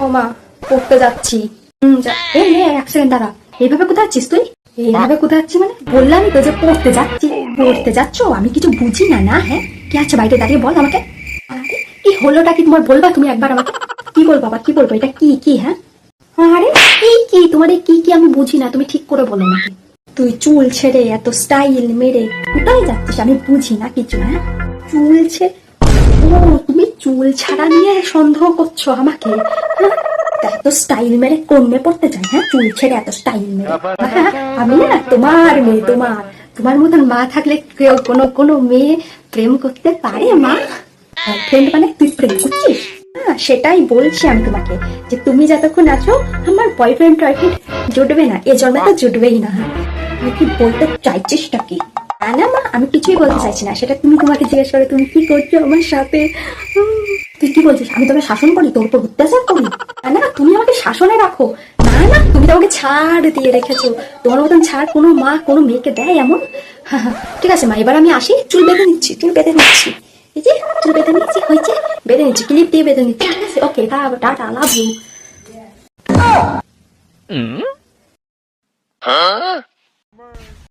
ও মা পড়তে যাচ্ছি। হুম, এই এক সেকেন্ড দাঁড়া। এইভাবে কোথায় যাচ্ছিস তুই? এইভাবে কোথায় যাচ্ছি মানে? বললামই তো যে পড়তে যাচ্ছি। পড়তে যাচ্ছ? আমি কিছু বুঝি না না হ্যাঁ? কি আছে বাইরে দাঁড়িয়ে বল আমাকে। কি হলোটা কি তোমার বলবা তুমি একবার আমাকে? কি বলব আবার? কি বলব? এটা কি কি হ্যাঁ? আরে কি কি? তোমার কি কি আমি বুঝি না। তুমি ঠিক করে বলো আমাকে। তুই চুল ছেড়ে এত স্টাইল মেরে কোথায় যাচ্ছিস? আমি বুঝি না কিছু হ্যাঁ? চুল ছেড়ে চুল ছাড়া নিয়ে সন্দেহ করছ আমাকে? হ্যাঁ? এত স্টাইল মেরে কমে পড়তে চাই হ্যাঁ? চুল ছেড়ে এত স্টাইল মেরে। হ্যাঁ, আমি না তোমার মেয়ে তোমার। তোমার মতন মা থাকলে কেউ কোনো কোনো মেয়ে প্রেম করতে পারে মা? ফ্রেন্ড মানে তুই প্রেম করছিস? হ্যাঁ সেটাই বলছি আমি তোমাকে যে তুমি যতক্ষণ আছো আমার বয়ফ্রেন্ড টয়ফ্রেন্ড জুটবে না এ জন্মে তো জুটবেই না কি বলতে চাইছিসটা কি? না না মা আমি কিছুই বলতে চাইছি না। সেটা তুমি তোমাকে জিজ্ঞেস করো তুমি কি করছ আমার সাথে? তুই কি বলছিস? আমি তোকে শাসন করি তোর উপর অত্যাচার করি? না না তুমি আমাকে শাসনে রাখো। না না তুমি তো আমাকে ছাড় দিয়ে রেখেছো। তোমার মতন ছাড় কোনো মা কোনো মেয়েকে দেয় এমন? ঠিক আছে মা এবার আমি আসি চুল বেঁধে নিচ্ছি চুল বেঁধে নিচ্ছি। এই যে চুল বেঁধে নিচ্ছি হয়েছে বেঁধে নিচ্ছি ক্লিপ দিয়ে বেঁধে নিচ্ছি ঠিক আছে? ওকে তা টাটা লাভ ইউ